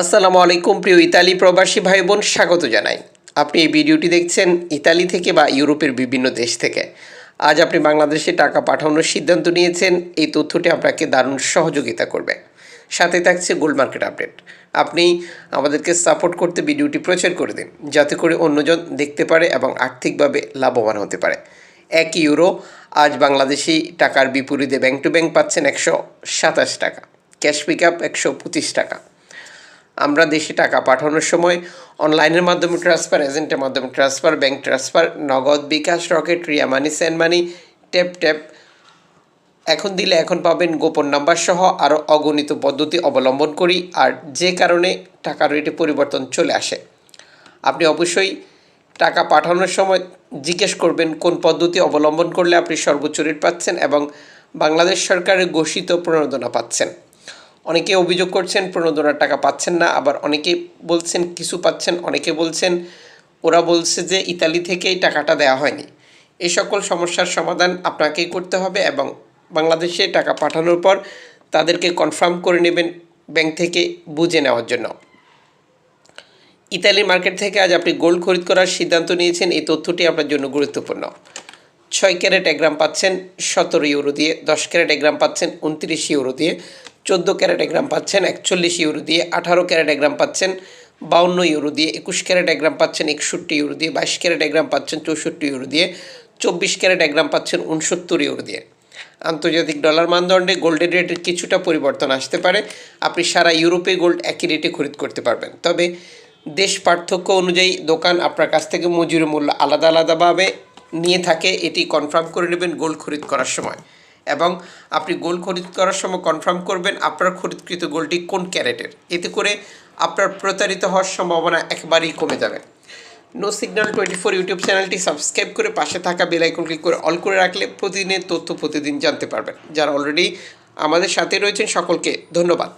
আসসালামু আলাইকুম, প্রিয় ইতালি প্রবাসী ভাই বোন স্বাগত জানাই। আপনি এই ভিডিওটি দেখছেন ইতালি থেকে বা ইউরোপের বিভিন্ন দেশ থেকে। আজ আপনি বাংলাদেশে টাকা পাঠানোর সিদ্ধান্ত নিয়েছেন, এই তথ্যটি আপনাকে দারুণ সহযোগিতা করবে। সাথে থাকছে গোল্ড মার্কেট আপডেট। আপনি আমাদেরকে সাপোর্ট করতে ভিডিওটি প্রচার করে দিন, যাতে করে অন্যজন দেখতে পারে এবং আর্থিকভাবে লাভবান হতে পারে। এক ইউরো, আজ বাংলাদেশি টাকার বিপরীতে ব্যাংক টু ব্যাংক পাচ্ছেন একশো সাতাশ টাকা। ক্যাশ পিক আপ একশো পঁচিশ টাকা। আমরা দেশে টাকা পাঠানোর সময় অনলাইনের মাধ্যমে ট্রান্সফার এজেন্টের মাধ্যমে transfer bank transfer Nagad bKash Rocket Ria money send money tap tap এখন দিলে এখন পাবেন গোপন নাম্বার সহ আরও অগণিত পদ্ধতি অবলম্বন করি আর যে কারণে টাকার রেটে পরিবর্তন চলে আসে। আপনি অবশ্যই টাকা পাঠানোর সময় জিজ্ঞেস করবেন কোন পদ্ধতি অবলম্বন করলে আপনি সর্বোচ্চ রেট পাচ্ছেন এবং বাংলাদেশ সরকারের ঘোষিত প্রণোদনা পাচ্ছেন। অনেকে অভিযোগ করছেন প্রণোদনার টাকা পাচ্ছেন না, আবার অনেকে বলছেন কিছু পাচ্ছেন, অনেকে বলছেন ওরা বলছে যে ইতালি থেকেই টাকাটা দেওয়া হয়নি। এই সকল সমস্যার সমাধান আপনাকেই করতে হবে এবং বাংলাদেশে টাকা পাঠানোর পর তাদেরকে কনফার্ম করে নেবেন ব্যাংক থেকে বুঝে নেওয়ার জন্য। ইতালির মার্কেট থেকে আজ আপনি গোল্ড খরিদ করার সিদ্ধান্ত নিয়েছেন, এই তথ্যটি আপনার জন্য গুরুত্বপূর্ণ। ছয় ক্যারেট এক গ্রাম পাচ্ছেন, সতেরো ইউরো দিয়ে দশ ক্যারেট এক গ্রাম পাচ্ছেন, উনত্রিশ ইউরো দিয়ে চোদ্দ ক্যারেট গ্রাম পাচ্ছেন, একচল্লিশ ইউরো দিয়ে আঠারো ক্যারেট গ্রাম পাচ্ছেন, বাউন্ন ইউরো দিয়ে একুশ ক্যারেট গ্রাম পাচ্ছেন, একষট্টি ইউরো দিয়ে বাইশ ক্যারেট গ্রাম পাচ্ছেন, চৌষট্টি ইউরো দিয়ে চব্বিশ ক্যারেট গ্রাম পাচ্ছেন, উনসত্তর ইউরো দিয়ে। আন্তর্জাতিক ডলার মানদণ্ডে গোল্ডের রেটের কিছুটা পরিবর্তন আসতে পারে। আপনি সারা ইউরোপে গোল্ড একই রেটে খরিদ করতে পারবেন। তবে দেশ পার্থক্য অনুযায়ী দোকান আপনার কাছ থেকে মজুরি মূল্য আলাদা আলাদাভাবে নিয়ে থাকে। এটি কনফার্ম করে নেবেন গোল্ড খরিদ করার সময়। এবং আপনি গোল খরিদ করার সময় কনফার্ম করবেন আপনার খরিদকৃত গোলটি কোন ক্যারেটের। এতে করে আপনার প্রতারিত হওয়ার সম্ভাবনা একেবারেই কমে যাবে। No signal twenty four YouTube চ্যানেলটি সাবস্ক্রাইব করে পাশে থাকা বেল আইকন ক্লিক করে অল করে রাখলে প্রতিদিনের তথ্য প্রতিদিন জানতে পারবেন। যারা অলরেডি আমাদের সাথে রয়েছেন, সকলকে ধন্যবাদ।